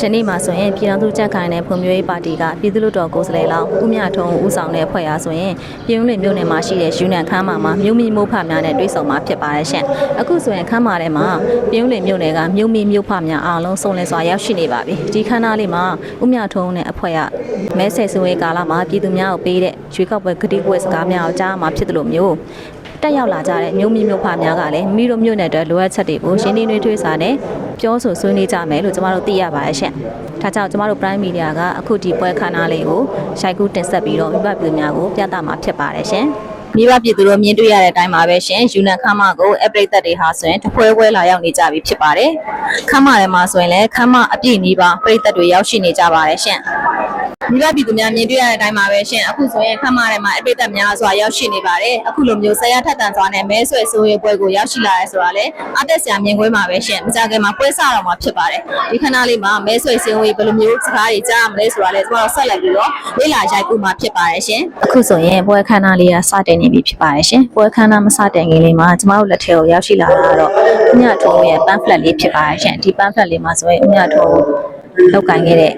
ရှင်နေ့မှာဆိုရင်ပြည်ထောင်စုကြက်ခိုင်တဲ့ဖွံ့ဖြိုးရေးပါတီကပြည်သူ့လွှတ်တော်ကိုယ်စားလှယ်လောင်းဦးမြထုံးဦးဆောင်တဲ့ဖွဲ့အားဆိုရင်ပြည်ဦးလွင်မြို့နယ်မှာရှိတဲ့ယူနန်ခမ်းမာမှာမြို့မိမြို့ဖများနဲ့တွေ့ဆုံမှာဖြစ်ပါတယ်ရှင်။အခုဆိုရင်ခမ်းမာထဲမှာပြည်ဦးလွင်မြို့နယ်ကမြို့မိမြို့ဖများအားလုံးစုံလင်စွာရောက်ရှိနေပါပြီ။ဒီခမ်းနားလေးမှာဦးမြထုံးနဲ့အဖွဲ့ကမဲဆယ်စင်ဝေးကာလမှာပြည်သူများကိုပေးတဲ့ရွေးကောက်ပွဲဂတိကွက်စကားများကိုကြားမှာဖြစ်တယ်လို့မျိုး တက်ရောက်လာကြတဲ့မြို့မိမြို့ဖများကလည်းမိတို့မြို့နယ်အတွက်လိုအပ်ချက်တွေကိုရှင်းလင်းနှွေးထွေးစာနဲ့ပြောဆိုဆွေးနွေးကြမယ်လို့ကျမတို့သိရပါတယ်ရှင်။ဒါကြောင့်ကျမတို့ Prime Media ကအခုဒီပွဲခမ်းနားလေးကိုရိုက်ကူးတင်ဆက်ပြီးတော့မိဘပြည်သူများကိုပြသမှာဖြစ်ပါတယ်ရှင်။မိဘပြည်သူတို့မြင်တွေ့ရတဲ့အတိုင်းပါပဲရှင်ယူနန်ခမ်းမကိုအပရိသတ်တွေဟာဆိုရင်တပွဲပွဲလာရောက်နေကြပြီဖြစ်ပါတယ်ခမ်းမထဲမှာဆိုရင်လည်းခမ်းမအပြည့်နီးပါပရိသတ်တွေရောက်ရှိနေကြပါတယ်ရှင် မိဘပြည်သူများမြင်တွေ့ရတဲ့အတိုင်းပါပဲရှင်အခုဆိုရင်ခမ်းမထဲမှာအပရိသတ်များစွာရောက်ရှိနေပါတယ်အခုလိုမျိုးဆရာထက်တန်စွာနဲ့မဲဆွဲဆိုးရဲပွဲကိုရောက်ရှိလာရဲဆိုတာလေအသက်ဆရာမြင်ကွင်းပါပဲရှင်မကြခင်မှာပွဲစတော့မှာဖြစ်ပါတယ်ဒီခဏလေးမှာမဲဆွဲစင်းဝေးဘယ်လိုမျိုးစကားတွေကြားရမလဲဆိုတာလေကျွန်တော်ဆက်လက်ပြီးတော့လေ့လာရိုက်ကူမှာဖြစ်ပါတယ်ရှင်အခုဆိုရင်ပွဲခမ်းနားလေးကစတင်နေပြီဖြစ်ပါတယ်ရှင်ပွဲခမ်းနားမစတင်ခင်လေးမှာကျမတို့လက်ထဲကိုရောက်ရှိလာတာကတော့ဥညထုံးရဲ့ pamphlet လေးဖြစ်ပါတယ်ရှင်ဒီ pamphlet လေးမှာဆိုရင်ဥညထုံးလောက်ကင်ခဲ့တဲ့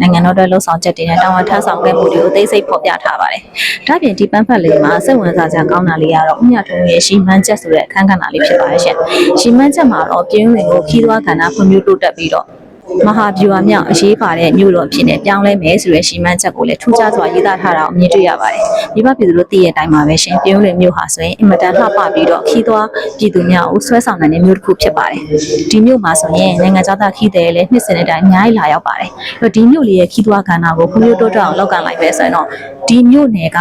နိုင်ငံတော်အတွက်လှုပ်ဆောင်ချက်တွေနဲ့တာဝန်ထမ်းဆောင်ခဲ့မှုတွေကိုသိသိဖော်ပြထားပါတယ်။ဒါ့အပြင်ဒီပန်းဖက်လေးမှာစိတ်ဝင်စားစရာကောင်းတာလေးကတော့ဥညထုံးရဲ့ရှီမန်းချက်ဆိုတဲ့အခန်းကဏ္ဍလေးဖြစ်ပါတယ်ရှင်။ရှီမန်းချက်မှာတော့ပြင်းဝင်ကိုခီးသွွားကဏ္ဍဖွံ့ဖြိုးတိုးတက်ပြီးတော့ မဟာဗျူဟာမြောက်အရေးပါတဲ့မြို့တော်ဖြစ်နေပြောင်းလဲမယ်ဆိုတဲ့ရှီမန်းချက်ကိုလည်းထူးခြားစွာရေးသားထားတာကိုမြင်တွေ့ရပါတယ်။ဒီဘပြည်သူတို့သိရတဲ့အတိုင်းပါပဲရှင်။ပြင်းဝင်မြို့ဟာဆိုရင်အင်မတန်လှပပြီးတော့ခီးသွွားပြည်သူများကိုဆွဲဆောင်နိုင်တဲ့မြို့တစ်ခုဖြစ်ပါတယ်။ဒီမြို့မှာဆိုရင်နိုင်ငံသားခီးတယ်လည်းနှစ်စဉ်တဲ့အတိုင်းအများကြီးလာရောက်ပါတယ်။အဲ့တော့ဒီမြို့လေးရဲ့ခီးသွွားကဏ္ဍကိုဖွံ့ဖြိုးတိုးတက်အောင်လုပ်ကန်လိုက်ပဲဆိုရင်တော့ဒီမြို့နယ်က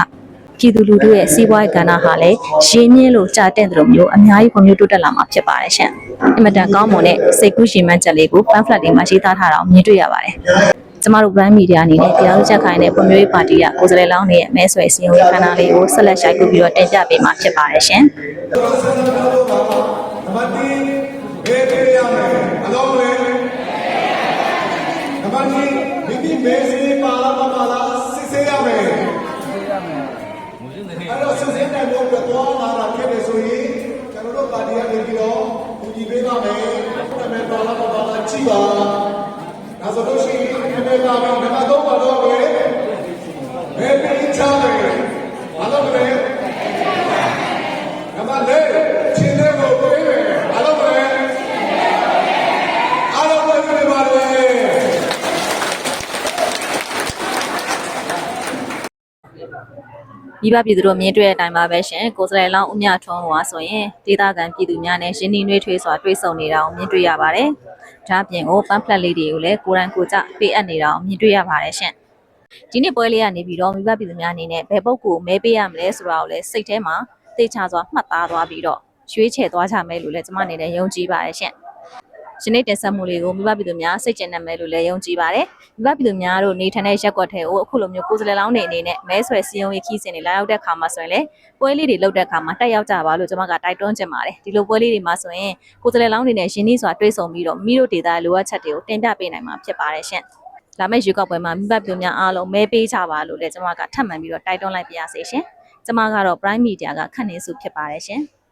ပြည်သူလူထုရဲ့စီးပွားရေးကဏ္ဍဟာလည်းရင်းနှင်းလို့ကြာတဲ့တယ်လို့မျိုးအများကြီးဖွံ့ဖြိုးတိုးတက်လာမှာဖြစ်ပါတယ်ရှင်။အင်မတန်ကောင်းမွန်တဲ့စိတ်ကူးရှင်မှန်းချက်လေးကို pamphlet တွေမှာရေးသားထားတာကိုမြင်တွေ့ရပါတယ်။ကျမတို့ brand media အနေနဲ့တရားဥချက်ခိုင်းတဲ့ဖွံ့ဖြိုးရေးပါတီကကိုယ်စားလှယ်လောင်းတွေရဲ့မဲဆွယ်စည်းရုံးရေးခန်းသားလေးကိုဆက်လက်ရှိုက်ကူပြီးတော့တင်ပြပေးမှာဖြစ်ပါတယ်ရှင်။နံပါတ်1ဘေးပေးရမယ်အလုံးလေးနံပါတ်2မိမိမဲစီပါလာမပါလာစစ်ဆေးရမယ် အဲ့တော့စစ်ဆေးနိုင်ဖို့အတွက်သွားလာတာဖြစ်နေဆိုရင်ကျွန်တော်တို့ပါတီကနေပြီးတော့ကူညီပေးပါမယ်နာမည်ပါလာမပါလာကြည့်ပါဒါဆိုလို့ရှိရင်နာမည်ပါမယ်နံပါတ်3ပါတော့ပဲမဲပေးချမယ်ဘာလို့လဲနံပါတ်4ချင်းတဲ့ကိုပေးမယ်ဘာလို့လဲအားလုံးပဲပြပါလေ မိဘပြည်သူတို့မြင်တွေ့တဲ့အတိုင်းပါပဲရှင်ကိုယ်စားလှယ်လောင်းဦးမြထွန်းဟောဆိုရင်ဒေသခံပြည်သူများနဲ့ရင်းနှီးနှွေးထွေးစွာတွေ့ဆုံနေတာကိုမြင်တွေ့ရပါတယ်။ဒါ့အပြင်ကိုပန်းဖလက်လေးတွေကိုလည်းကိုယ်တိုင်ကိုယ်ကျပေးအပ်နေတာကိုမြင်တွေ့ရပါတယ်ရှင်။ဒီနေ့ပွဲလေးကနေပြီးတော့မိဘပြည်သူများအနေနဲ့ဘယ်ပုဂ္ဂိုလ်မဲပေးရမလဲဆိုတာကိုလည်းစိတ်ထဲမှာသိချစွာမှတ်သားသွားပြီးတော့ရွေးချယ်သွားကြမယ်လို့လည်းကျွန်မအနေနဲ့ယုံကြည်ပါတယ်ရှင်။ ယနေ့တင်ဆက်မှုလေးကိုမိဘပြည်သူများစိတ်ကျဉ်နေမယ်လို့လည်းယုံကြည်ပါတယ်။မိဘပြည်သူများတို့နေထိုင်တဲ့ရက်ကွက်ထဲကိုအခုလိုမျိုးကိုယ်စားလှယ်လောင်းတွေအနေနဲ့မဲဆွယ်စည်းရုံးရေးခီးစဉ်တွေလာရောက်တဲ့ခါမှာဆိုရင်လည်းပွဲလေးတွေလုပ်တဲ့ခါမှာတက်ရောက်ကြပါလို့ကျွန်မကတိုက်တွန်းချင်ပါတယ်။ဒီလိုပွဲလေးတွေမှာဆိုရင်ကိုယ်စားလှယ်လောင်းတွေနဲ့ရင်းနှီးစွာတွေ့ဆုံပြီးတော့မိတို့ဒေသလိုအပ်ချက်တွေကိုတင်ပြပေးနိုင်မှာဖြစ်ပါတယ်ရှင်။လာမယ့်ရွေးကောက်ပွဲမှာမိဘပြည်သူများအားလုံးမဲပေးကြပါလို့လည်းကျွန်မကထပ်မံပြီးတော့တိုက်တွန်းလိုက်ပါရစေရှင်။ကျွန်မကတော့ Prime Media ကခန့်နေစုဖြစ်ပါတယ်ရှင်။